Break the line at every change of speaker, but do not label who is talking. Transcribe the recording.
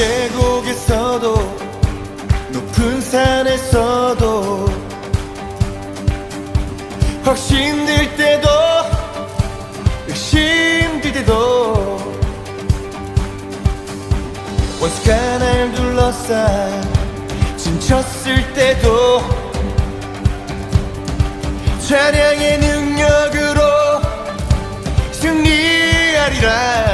계곡에서도 높은 산에서도 확신들 때도 의심들 때도 원수가 날 둘러싸 진쳤을 때도 차량의 능력으로 승리하리라.